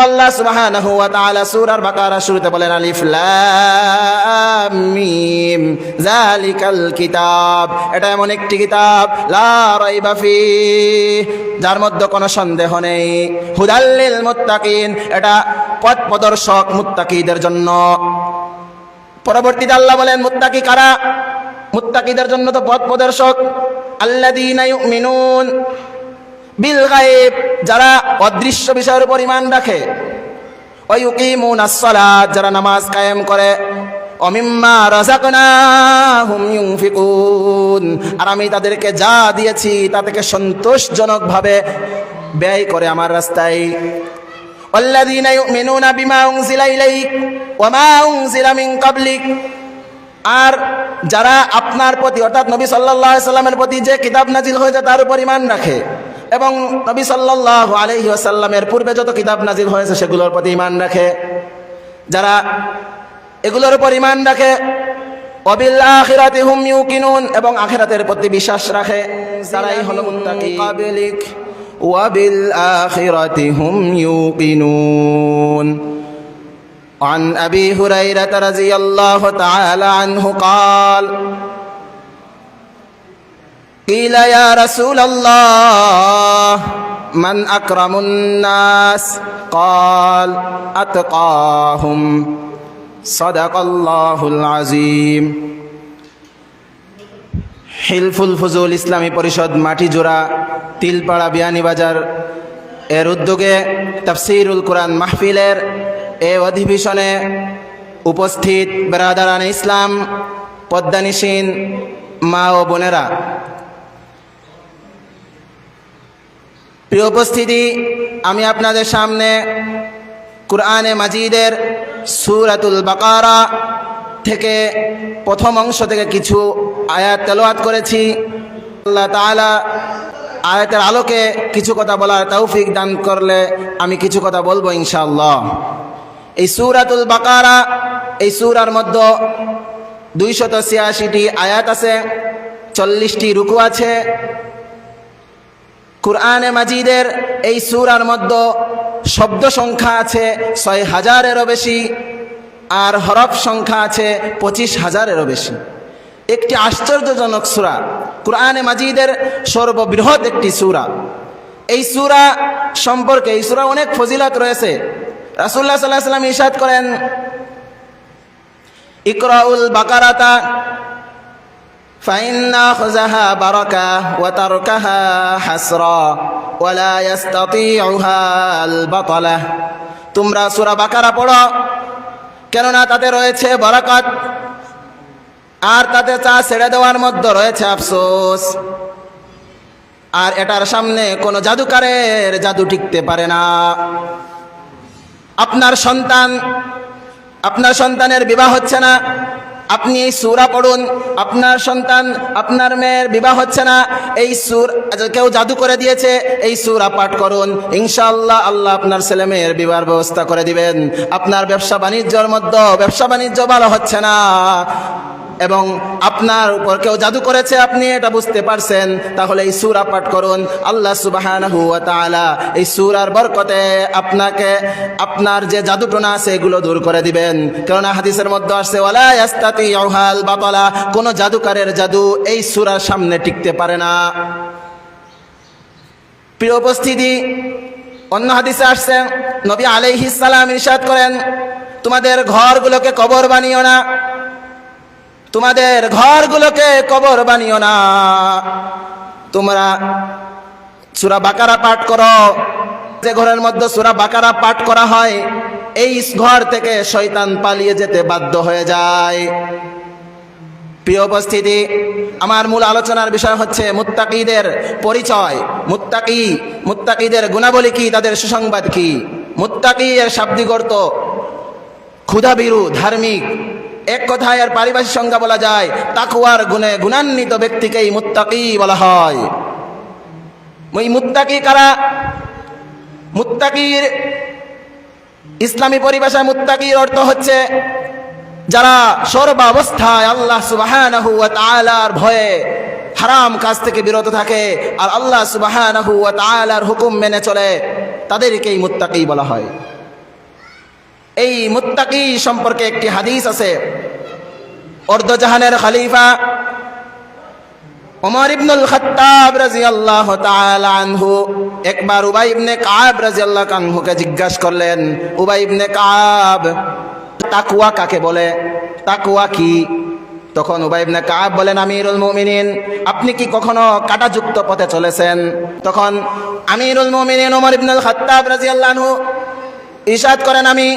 আল্লাহ সুবহানাহু ওয়া তাআলা সূরার বাকারা শুরুতে বলেন, আলিফ লাম মিম, যালিকাল কিতাব। এটা এমন একটি কিতাব, লা রাইবা ফি যার মধ্যে কোনো সন্দেহ নেই। হুদাল্লিল মুত্তাকিন, এটা পথ প্রদর্শক মুত্তাকিদের জন্য। পরবর্তীতে আল্লাহ বলেন, মুত্তাকি কারা? মুত্তাকিদের জন্য তো পথ প্রদর্শক। আল্লাযীনা ইউমিনুন বিল গায়েব যারা অদৃশ্য বিষয়ের উপর ইমান রাখে ওয়ুকিমুন আসসালাত যারা নামাজ কায়েম করে অমিম্মা রাযাকনাহুম ইউনফিকুন আর আমি তাদেরকে যা দিয়েছি তা থেকে সন্তোষজনকভাবে ব্যয় করে আমার রাস্তায় والذين يؤمنون بما أنزل إليك وما أنزل من قبلك আর যারা আপনার প্রতি অর্থাৎ নবী সাল্লাহ সাল্লামের প্রতি যে কিতাব নাজিল হয়েছে তার উপর ইমান রাখে এবং নবী সাল্লাহ আলহি আসাল্লামের পূর্বে যত কিতাব নাজিল হয়েছে সেগুলোর প্রতি ইমান রাখে যারা এগুলোর উপর ইমান রাখে অবিল আখিরাতে হুম ইউকিনুন এবং আখিরাতের প্রতি বিশ্বাস রাখে তারাই হলো মুত্তাকি কাবিলিক ওয়াবিল আখিরাতি হুম ইউকিনুন عن ابي هريره رضي الله تعالى عنه قال قيل يا رسول الله من اكرم الناس قال اتقاهم صدق الله العظيم হিলফুল ফজুল ইসলামী পরিষদ মাটিজোড়া তিলপাড়া বিয়ানীবাজার এর উদ্যোগে তাফসিরুল কোরআন মাহফিলের এ অধিবেশনে উপস্থিত বেরাদারান ইসলাম পদ্মানিসীন মা ও বোনেরা প্রিয় উপস্থিতি, আমি আপনাদের সামনে কুরআনে মাজিদের সুরাতুল বাকারা থেকে প্রথম অংশ থেকে কিছু আয়াত তেলোয়াত করেছি। আল্লাহ তাআলা আয়াতের আলোকে কিছু কথা বলার তৌফিক দান করলে আমি কিছু কথা বলব ইনশাআল্লাহ। এই সুরাতুল বাকারা, এই সুরার মধ্যে দুইশত ছিয়াশিটি আয়াত আছে, চল্লিশটি রুকু আছে কুরআনে মাজিদের এই সুরার মধ্যে শব্দ সংখ্যা আছে ছয় হাজারেরও বেশি আর হরফ সংখ্যা আছে পঁচিশ হাজারেরও বেশি। একটি আশ্চর্যজনক সুরা। কুরআনে মাজিদের সর্ববৃহৎ একটি সুরা। এই সুরা সম্পর্কে, এই সুরা অনেক ফজিলত রয়েছে। রাসুল্লাহ সাল্লাহ সাল্লাম ইসাদ করেন, ইকরাউল বাকারাতা فإن أخذها بركة وتركها حسرة ولا يستطيعها البطلة তোমরা সূরা বাকারা পড়ো কেননা তাতে রয়েছে বরকত আর তাতে চা ছেড়ে দেওয়ার মধ্যে রয়েছে আফসোস আর এটার সামনে কোনো জাদুকারের জাদু টিকতে পারে না আপনার সন্তান আপনার সন্তানের বিবাহ হচ্ছে না আপনি এই সুরা পড়ুন, আপনার সন্তান, আপনার মেয়ের বিবাহ হচ্ছে না, এই সুর কেউ জাদু করে দিয়েছে, এই সুরা পাঠ করুন। ইনশাআল্লাহ আল্লাহ আপনার ছেলে মেয়ের বিবাহ ব্যবস্থা করে দিবেন। আপনার ব্যবসা বাণিজ্যর মধ্যে, ব্যবসা বাণিজ্য ভালো হচ্ছে না। এবং আপনার উপর কেউ জাদু করেছে, আপনি এটা বুঝতে পারছেন, তাহলে এই সুরা পাঠ করুন। আল্লাহ সুবাহানাহু ওয়া তাআলা এই সুরার বরকতে আপনাকে, আপনার যে জাদুটোনা আছে, এগুলো দূর করে দিবেন। কেননা হাদিসের মধ্যে আসছে ওয়ালা ইয়াস্তাতিউহাল বাতালা, কোন জাদুকারের জাদু এই সুরার সামনে টিকতে পারে না। প্রিয় উপস্থিতি, অন্য হাদিসে আসছে, নবী আলাইহিস সালাম ইরশাদ করেন, তোমাদের ঘরগুলোকে কবর বানিও না, তোমাদের ঘরগুলোকে কবর বানিও না। তোমরা সুরা বাকারা পাঠ করো, যে ঘরের মধ্যে সুরা বাকারা পাঠ করা হয় এই ঘর থেকে শয়তান পালিয়ে যেতে বাধ্য হয়ে যায়। প্রিয় উপস্থিতি, আমার মূল আলোচনার বিষয় হচ্ছে মুত্তাকিদের পরিচয়। মুত্তাকি, মুত্তাকিদের গুণাবলী কি, তাদের সুসংবাদ কি? মুত্তাকি এর শাব্দিক অর্থ ক্ষুধাবিরু ধার্মিক। এক কথায় আর পারিভাষিক সংজ্ঞা বলা যায় তাকুয়ার গুণে গুণান্বিত ব্যক্তিকেই মুত্তাকি বলা হয়। ওই মুত্তাকি কারা? মুত্তাকির ইসলামী পরিভাষায় মুত্তাকির অর্থ হচ্ছে যারা সর্বাবস্থায় আল্লাহ তাআলার ভয়ে হারাম কাজ থেকে বিরত থাকে আর আল্লাহ তাআলার হুকুম মেনে চলে, তাদেরকেই মুত্তাকি বলা হয়। এই মুত্তাকি সম্পর্কে একটি হাদিস আছে, অর্ধজাহানের খলিফা ওমর ইবনুল খাত্তাব রাদিয়াল্লাহু তাআলা আনহু একবার উবাই ইবনে কাব রাদিয়াল্লাহু আনহুকে জিজ্ঞাসা করলেন, উবাই ইবনে কাব, তাকওয়া কাকে বলে? তাকওয়া কি? তখন উবাই ইবনে কাব বলেন, আমিরুল মুমিনিন, আপনি কি কখনো কাটাযুক্ত পথে চলেছেন? তখন আমিরুল মুমিনিন ওমর ইবনুল খাত্তাব রাদিয়াল্লাহু আনহু ইরশাদ করেন, আমি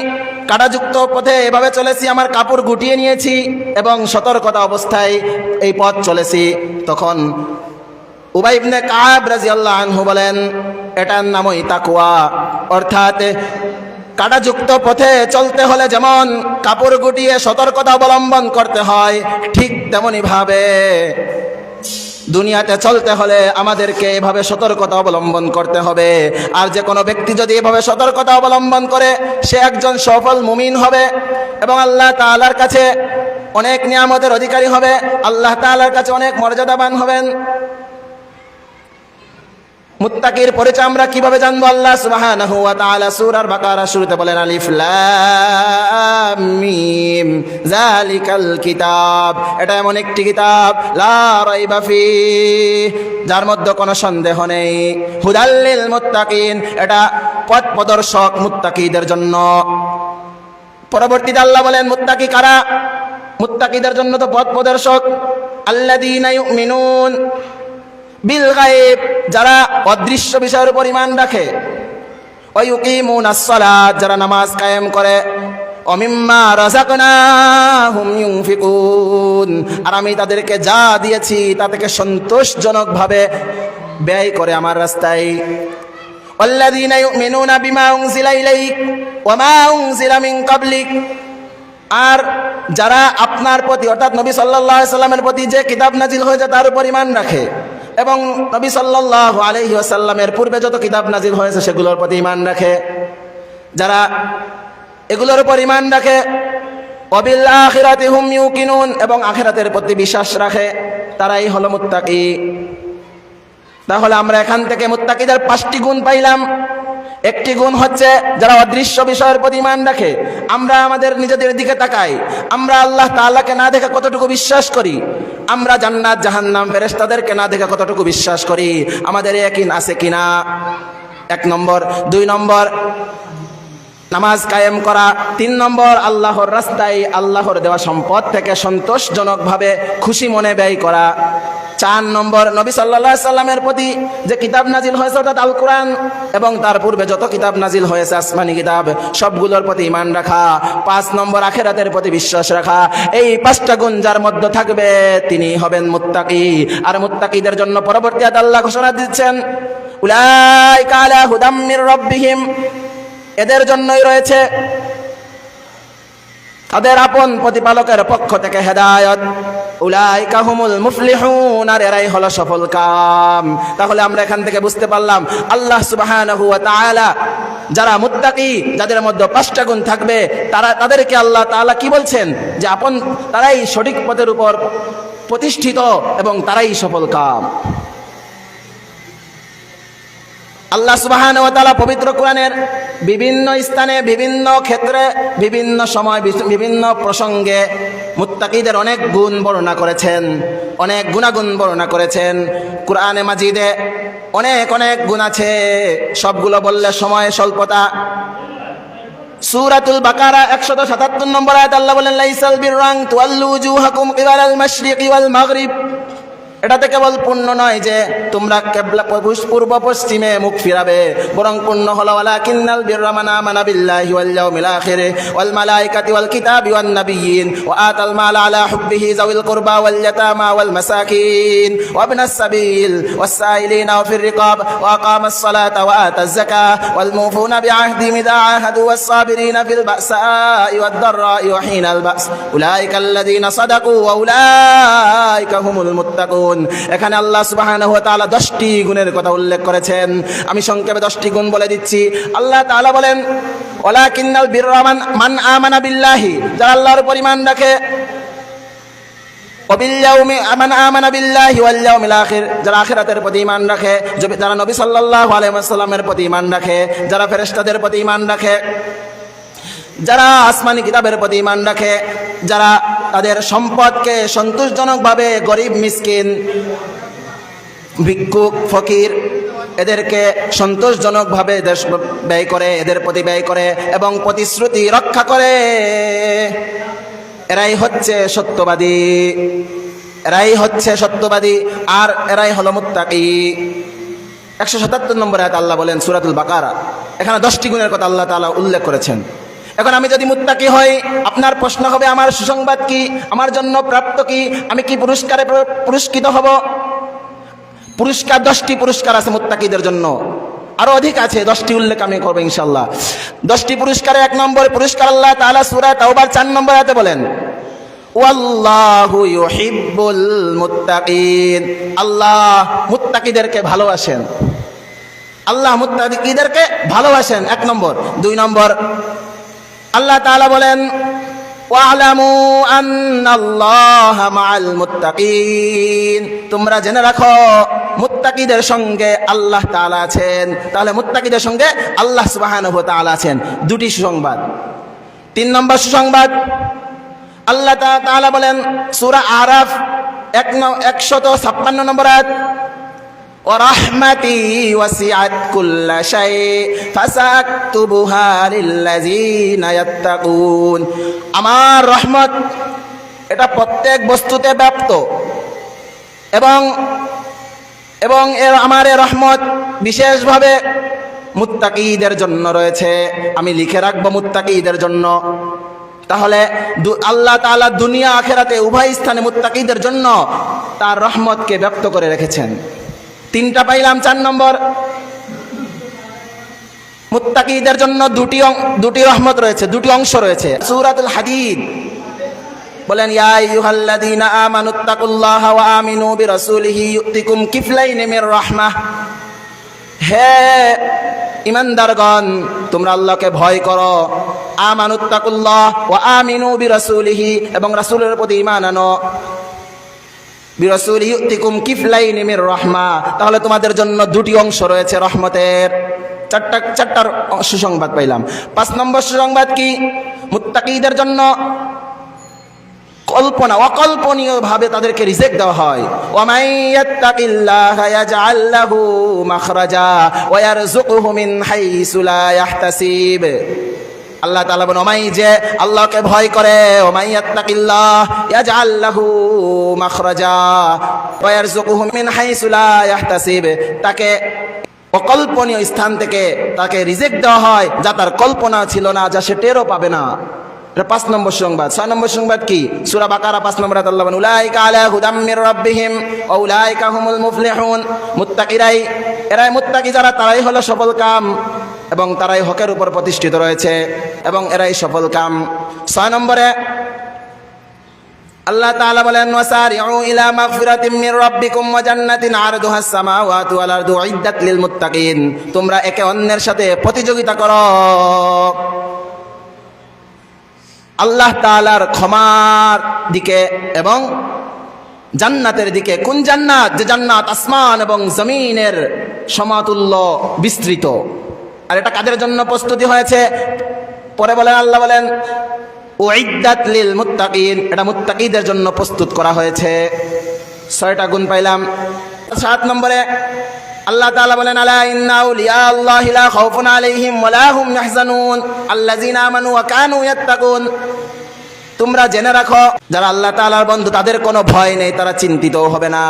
কাটাযুক্ত পথে এভাবে চলেছি, আমার কাপড় গুটিয়ে নিয়েছি এবং সতর্কতা অবস্থায় এই পথ চলেছি। তখন উবাই ইবনে কাব রাজিয়াল্লাহ আনহু বলেন, এটার নামই তাকুয়া অর্থাৎ কাটাযুক্ত পথে চলতে হলে যেমন কাপড় গুটিয়ে সতর্কতা অবলম্বন করতে হয়, ঠিক তেমনি ভাবে দুনিয়াতে চলতে হলে আমাদেরকে এভাবে সতর্কতা অবলম্বন করতে হবে। আর যে কোনো ব্যক্তি যদি এভাবে সতর্কতা অবলম্বন করে, সে একজন সফল মুমিন হবে এবং আল্লাহ তালার কাছে অনেক নিয়ামতের অধিকারী হবে। আল্লাহ তালার কাছে অনেক মর্যাদাবান হবেন। মুত্তাকির পরিচয় আমরা কীভাবে জানব? আল্লাহ সুবহানাহু ওয়া তাআলা সূরার বাকারা শুরুতে বলেন, আলিফ লাম মিম, যালিকাল কিতাব। এটা এমন একটি কিতাব, লা রাইবা ফি যার মধ্যে কোনো সন্দেহ নেই। হুদাল্লিল মুত্তাকিন, এটা পথ প্রদর্শক মুত্তাকিদের জন্য। পরবর্তীতে আল্লাহ বলেন, মুত্তাকি কারা? মুত্তাকিদের জন্য তো পথ প্রদর্শক। আল্লাযীনা ইউমিনুন বিল গায়েব যারা অদৃশ্য বিষয়ের উপর ইমান রাখে ওয়ুকিমুন আসসালাত যারা নামাজ কায়েম করে অমিম্মা রাযাকনাহুম ইউনফিকুন আর আমি তাদেরকে যা দিয়েছি তা থেকে সন্তোষজনকভাবে ব্যয় করে আমার রাস্তায় والذين يؤمنون بما أنزل إليك وما أنزل من قبلك আর যারা আপনার প্রতি অর্থাৎ নবী সাল্লাহ সাল্লামের প্রতি যে কিতাব নাজিল হয়েছে তার উপর ইমান রাখে এবং নবী সাল্লাহ আলহি আসাল্লামের পূর্বে যত কিতাব নাজিল হয়েছে সেগুলোর প্রতি ইমান রাখে। যারা এগুলোর উপর ইমান রাখে অবিল হুম ইউকিনুন এবং আখেরাতের প্রতি বিশ্বাস রাখে, তারাই হলো মুত্তাকি। তাহলে আমরা এখান থেকে মুত্তাকিদের পাঁচটি গুণ পাইলাম। একটি গুণ হচ্ছে যারা অদৃশ্য বিষয়ের প্রতি ইমান রাখে, আমরা আমাদের নিজেদের দিকে তাকাই। আমরা আল্লাহ তাআলাকে না দেখে কতটুকু বিশ্বাস করি? আমরা জান্নাত, জাহান্নাম ফেরেস্তাদেরকে না দেখে কতটুকু বিশ্বাস করি? আমাদের একিন আছে কিনা? এক নম্বর। দুই নম্বর নামাজ কায়েম করা, তিন নম্বর আল্লাহর রাস্তায় আল্লাহর দেওয়া সম্পদ থেকে সন্তোষজনকভাবে খুশি মনে ব্যয় করা। চার নম্বর, নবী সাল্লা সাল্লামের প্রতি যে কিতাব নাজিল হয়েছে, অর্থাৎ আল কোরআন, এবং তার পূর্বে যত কিতাব নাজিল হয়েছে, আসমানি কিতাব, সবগুলোর প্রতি ইমান রাখা। পাঁচ নম্বর, আখেরাতের প্রতি বিশ্বাস রাখা। এই পাঁচটা গুণ যার মধ্যে থাকবে, তিনি হবেন মুত্তাকি। আর মুত্তাকিদের জন্য পরবর্তী আয়াতে আল্লাহ ঘোষণা দিচ্ছেন, উলাইকা আলা হুদাম মির রাব্বিহিম। এদের জন্যই রয়েছে তাদের আপন প্রতিপালকের পক্ষ থেকে হেদায়ত। উলাই কাহুমুল মুফলিহুন, আর এরাই হলো সফল কাম। তাহলে আমরা এখান থেকে বুঝতে পারলাম, আল্লাহ সুবহানাহু যারা মুত্তাকি, যাদের মধ্যে পাঁচটা গুণ থাকবে, তারা, তাদেরকে আল্লাহ তাআলা কি বলছেন? যে আপন, তারাই সঠিক পথের উপর প্রতিষ্ঠিত এবং তারাই সফল কাম। আল্লাহ সুবাহান ও তালা পবিত্র কোরআনের বিভিন্ন স্থানে, বিভিন্ন ক্ষেত্রে, বিভিন্ন সময় বিভিন্ন প্রসঙ্গে মুত্তাকিদের অনেক গুণ বর্ণনা করেছেন, অনেক গুণাগুণ বর্ণনা করেছেন। কোরআনে মাজিদে অনেক অনেক গুণ আছে। সবগুলো বললে সময় স্বল্পতা। সূরাতুল বাকারা 177 নম্বর আয়াত আল্লাহ বলেন, লাইসাল বিররাং তুয়াল্লু উজুহাকুম কিবালাল মাশরিকি ওয়াল মাগরিব। এটাতে কেবল পূর্ণ নয় যে তোমরা কেবলা পূর্ব পশ্চিমে মুখ ফিরাবে, বরং পূর্ণ হলো ওয়ালা কিন্নাল বিররা মান বিল্লাহি ওয়াল ইয়াউমিল আখির, ওয়াল মালাইকাতি ওয়াল কিতাবি ওয়ান নাবিয়্যিন, ওয়া আতাল মাল আলা হুব্বিহি যাওইল কুরবা ওয়াল ইয়াতামা ওয়াল মাসাকিন, ওয়া ইবনাস সাবিল, ওয়াস সাইলিনা ওয়া ফির রিকাব, ওয়া আকামাস সালাতা ওয়া আতাজ যাকাহ ওয়াল মুফুনা বিআহদিহিম ইযা আহাদু ওয়াস সাবিরিনা ফিল বাসাই ওয়াদ দাররাই ওয়া হিনাল বাস। উলাইকা আল্লাযীনা সাদাকু ওয়া উলাইকা হুমুল মুত্তাকুন। এখানে আল্লাহ তাআলা 10টি গুণের কথা উল্লেখ করেছেন। আমি সংক্ষেপে 10টি গুণ বলে দিচ্ছি। আল্লাহ তাআলা বলেন, ওয়ালাকিন্নাল বিররা মান মান আমানা বিল্লাহি। যারা আল্লাহর পরিমাণ যারা প্রতি ঈমান রাখে প্রতি ঈমান রাখে, যারা ফেরেশতাদের প্রতি ঈমান রাখে, যারা আসমানি কিতাবের প্রতি ইমান রাখে, যারা তাদের সম্পদকে সন্তোষজনকভাবে গরিব, মিসকিন, ভিক্ষুক, ফকির, এদেরকে সন্তোষজনকভাবে দেশ ব্যয় করে, এদের প্রতি ব্যয় করে এবং প্রতিশ্রুতি রক্ষা করে। এরাই হচ্ছে সত্যবাদী। এরাই হচ্ছে সত্যবাদী আর এরাই হলো মুত্তাকি। একশো সাতাত্তর নম্বরে আল্লাহ বলেন, সুরাতুল বাকারা। এখানে দশটি গুণের কথা আল্লাহ তাআলা উল্লেখ করেছেন। এখন আমি যদি মুত্তাকি হই, আপনার প্রশ্ন হবে, আমার সুসংবাদ কি? আমার জন্য প্রাপ্ত কি? আমি কি পুরস্কারে পুরস্কৃত হব? পুরস্কার, দশটি পুরস্কার আছে মুত্তাকিদের জন্য। আরও অধিক আছে, দশটি উল্লেখ আমি করব ইনশাল্লাহ দশটি পুরস্কারে এক নম্বর পুরস্কার আল্লাহ তাআলা সূরা তাওবার চার নম্বর আয়াতে বলেন আল্লাহ মুত্তাকিদেরকে ভালোবাসেন। আল্লাহ মুত্তাকিদেরকে ভালোবাসেন, এক নম্বর। দুই নম্বর আল্লাহ তাআলা বলেন তোমরা জেনে রাখো, মুত্তাকিদের সঙ্গে আল্লাহ তাআলা আছেন। তাহলে মুত্তাকিদের সঙ্গে আল্লাহ সুবহানাহু তাআলা আছেন। দুটি সুসংবাদ। তিন নম্বর সুসংবাদ, আল্লাহ তাআলা বলেন, সূরা আরাফ এক একশত ছাপ্পান্ন নম্বর আয়াত ورحمتي وسعت كل شيء فسأكتبها للذين يتقون আমার রহমত এটা প্রত্যেক বস্তুতে ব্যাপ্ত এবং এবং এর আমার এ রহমত বিশেষভাবে মুত্তাকিদের জন্য রয়েছে আমি লিখে রাখবো মুত্তাকিদের জন্য তাহলে দু- আল্লাহ তাআলা দুনিয়া আখেরাতে উভয় স্থানে মুত্তাকিদের জন্য তার রহমতকে ব্যক্ত করে রেখেছেন তিনটা পাইলাম চার নম্বর। মুত্তাকিদের জন্য দুটি দুটি রহমত রয়েছে, দুটি অংশ রয়েছে। সূরাতুল হাদিদ বলেন, ইয়া আইয়ুহাল্লাযীনা আমানুত্তাকুল্লাহা ওয়া আমিনু বিরাসূলিহি ইউতিকুম কিফলাইনি মির রাহমাহ হে ইমানদারগণ, তোমরা আল্লাহকে ভয় করো। আমানুত্তাকুল্লাহ ওয়া আমিনু বিরাসূলিহি এবং রাসূলের প্রতি ঈমান আনো। বিরসুল ইউতিকুম কিফলাইনি মির রহমা। তাহলে তোমাদের জন্য দুটি অংশ রয়েছে রহমতের। চারটা, চারটার সুসংবাদ পাইলাম। পাঁচ নম্বর সুসংবাদ কি? মুত্তাকিদের জন্য কল্পনা অকল্পনীয় ভাবে তাদেরকে রিজেক্ট দেওয়া হয়। ওয়ামাই ইয়াত্তাকিল্লাহা ইয়াজআল লাহু মাখরাজা ওয়া ইয়ারযুকুহু মিন হাইসু লা ইয়াহতাসিব আল্লাহ তাআলা বলেন, ওমাই যে আল্লাহকে ভয় করে, ওমাই ইয়াত্তাকিল্লাহ ইয়াজআল লাহু মাখরাজা ওয়া ইয়ারযুকুহু মিন হাইসু লা ইয়াহতাসিব তাকে অকল্পনীয় স্থান থেকে তাকে রিজেক্ট দেওয়া হয়, যা তার কল্পনা ছিল না, যা সে টেরও পাবে না। এটা পাঁচ নম্বর সংবাদ। ছয় নম্বর সংবাদ কি? সূরা বাকারা, পাঁচ নম্বর আল্লাহ উলাইকা আলা হুদাম মির রাব্বিহিম, ওয়া উলাইকা হুমুল মুফলিহুন মুত্তাকিরাই, এরাই মুত্তাকি যারা, তারাই হলো সফল কাম। এবং তারাই হকের উপর প্রতিষ্ঠিত রয়েছে এবং এরাই সফল কাম। ছয় নম্বরে, আল্লাহ তাআলা বলেন, ওয়াসারিউ ইলা মাগফিরাতিম মির রাব্বিকুম ওয়া জান্নাতিন আরদুহাস সামাওয়াতু ওয়াল আরদু উইদ্দাত লিল মুত্তাকিন। তোমরা একে অন্যের সাথে প্রতিযোগিতা করো। আল্লাহ তাআলার ক্ষমার দিকে এবং জান্নাতের দিকে, কোন জান্নাত? যে জান্নাত আসমান এবং জমিনের সমাতুল্য বিস্তৃত। আর এটা কাদের জন্য প্রস্তুতি হয়েছে? পরে বলেন, আল্লাহ বলেন ওইদাত লিল মুত্তাকিন, এটা মুত্তাকিদের জন্য প্রস্তুত করা হয়েছে। ছয়টা গুণ পাইলাম। সাত নম্বরে আল্লাহ তাআলা বলেন, আলা ইন্না আউলিয়া আল্লাহি লা খাউফুন আলাইহিম ওয়া লা হুম ইয়াহজানুন। আল্লাযীনা আমানু ওয়া কানু ইয়াত্তাকুন। তোমরা জেনে রাখো, যারা আল্লাহ তাআলার বন্ধু, তাদের কোনো ভয় নেই, তারা চিন্তিত হবে না।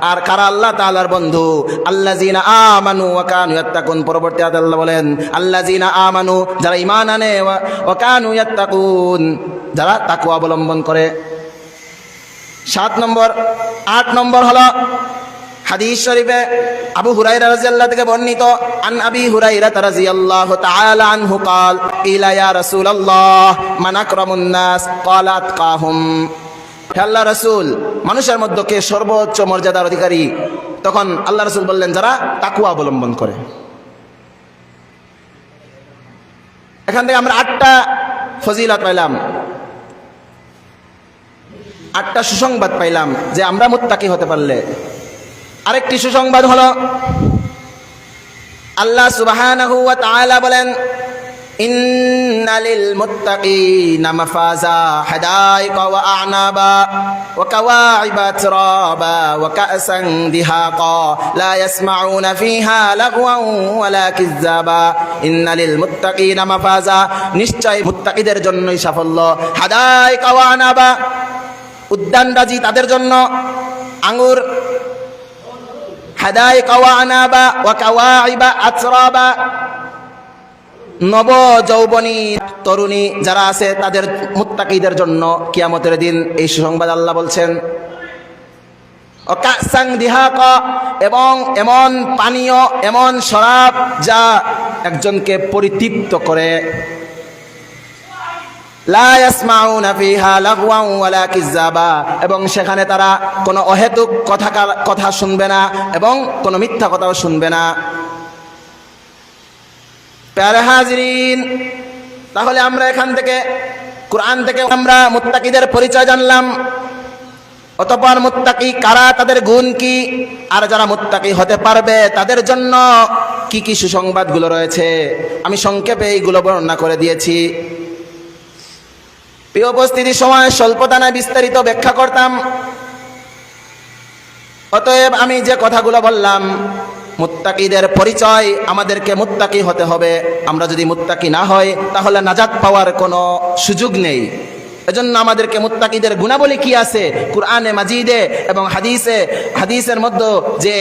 আর কারা আল্লাহ তাআলার বন্ধু? আল্লাযীনা আমানু ওয়া কানু ইয়াত্তাকুন। পরবর্তী আল্লাহ বলেন, আল্লাযীনা আমানু, যারা ইমান আনে, ওয়া ওয়া কানু ইয়াত্তাকুন। যারা তাকওয়া অবলম্বন করে। সাত নম্বর, আট নম্বর হলো হাদিস শরীফে আবু হুরাইরা রাদিয়াল্লাহু থেকে বর্ণিত আন আবি হুরাইরা রাদিয়াল্লাহু তাআলা আনহু قال ইলা ইয়া রাসূলুল্লাহ মান আকরামুন নাস قال আতকাহুম হে আল্লাহ রাসূল মানুষের মধ্যে কে সর্বোচ্চ মর্যাদার অধিকারী তখন আল্লাহ রাসূল বললেন যারা তাকওয়া অবলম্বন করে এখান থেকে আমরা আটটা ফজিলত পাইলাম আটটা সুসংবাদ পাইলাম যে আমরা মুত্তাকি হতে পারলে আরেকটি সুসংবাদ হল, আল্লাহ সুবাহান বলেন, ইন্নালিল মুত্তাকিনা মাফাজা হাদাইক ওয়া আ'নাবা ওয়া কাওয়াইবা তুরাবা ওয়া কা'সান দিহাকা, লা ইয়াসমাউনা ফিহা লাগওয়ান ওয়ালা কিযযাবা। ইন্নালিল মুত্তাকিনা মাফাজা, নিশ্চয় মুত্তাকিদের জন্যই সাফল্য। হাদাই কওয়া আ'নাবা, উদ্যানরাজি তাদের জন্য, আঙুর হাদাই কাওয়ানাবা ওয়া কাওয়াইবা আতরাবা। নব যৌবনী তরুণী যারা আছে, তাদের মুত্তাকিদের জন্য কিয়ামতের দিন এই সুসংবাদ আল্লাহ বলছেন অকাসাং দিহাক এবং এমন পানীয়, এমন শরাব যা একজনকে পরিতৃপ্ত করে লা ইয়াসমাউনা ফিহা লাগওয়ান ওয়ালা কিযাবা এবং সেখানে তারা কোনো অহেতুক কথা কথা শুনবে না এবং কোনো মিথ্যা কথাও শুনবে না। প্যারে হাজরিন, তাহলে আমরা এখান থেকে, কোরআন থেকে আমরা মুত্তাকিদের পরিচয় জানলাম। অতপর মুত্তাকি কারা, তাদের গুণ কি, আর যারা মুত্তাকি হতে পারবে, তাদের জন্য কি কি সুসংবাদগুলো রয়েছে? আমি সংক্ষেপে এইগুলো বর্ণনা করে দিয়েছি। প্রিয় উপস্থিতি, সময় স্বল্পতানায় বিস্তারিত ব্যাখ্যা করতাম। অতএব আমি যে কথাগুলো বললাম, মুত্তাকিদের পরিচয় আমাদেরকে মুত্তাকি হতে হবে। আমরা যদি মুত্তাকি না হয় তাহলে নাজাত পাওয়ার কোনো সুযোগ নেই। এজন্য আমাদেরকে মুত্তাকিদের গুণাবলী কি আছে? কুরআনে, মাজিদে এবং হাদিসে। হাদিসের মধ্যে যে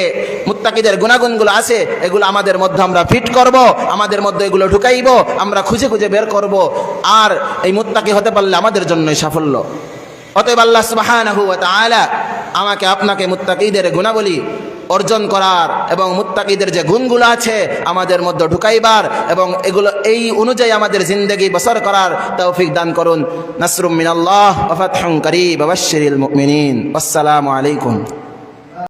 মুত্তাকিদের গুণাগুণগুলো আছে, এগুলো আমাদের মধ্যে আমরা ফিট করব, আমাদের মধ্যে এগুলো ঢুকাইব, আমরা খুঁজে খুঁজে বের করব। আর এই মুত্তাকি হতে পারলে আমাদের জন্যই সাফল্য। অতএব আল্লাহ তাআলা আমাকে, আপনাকে মুত্তাকিদের গুণাবলী অর্জন করার এবং মুত্তাকিদের যে গুণগুলো আছে আমাদের মধ্যে ঢুকাইবার এবং এগুলো এই অনুযায়ী আমাদের জিন্দগি বসর করার তৌফিক দান করুন। নাসরুম মিনাল্লাহ ওয়া ফাতহুন করিব ওয়া বাশশিরিল মুমিনিন। আসসালামু আলাইকুম।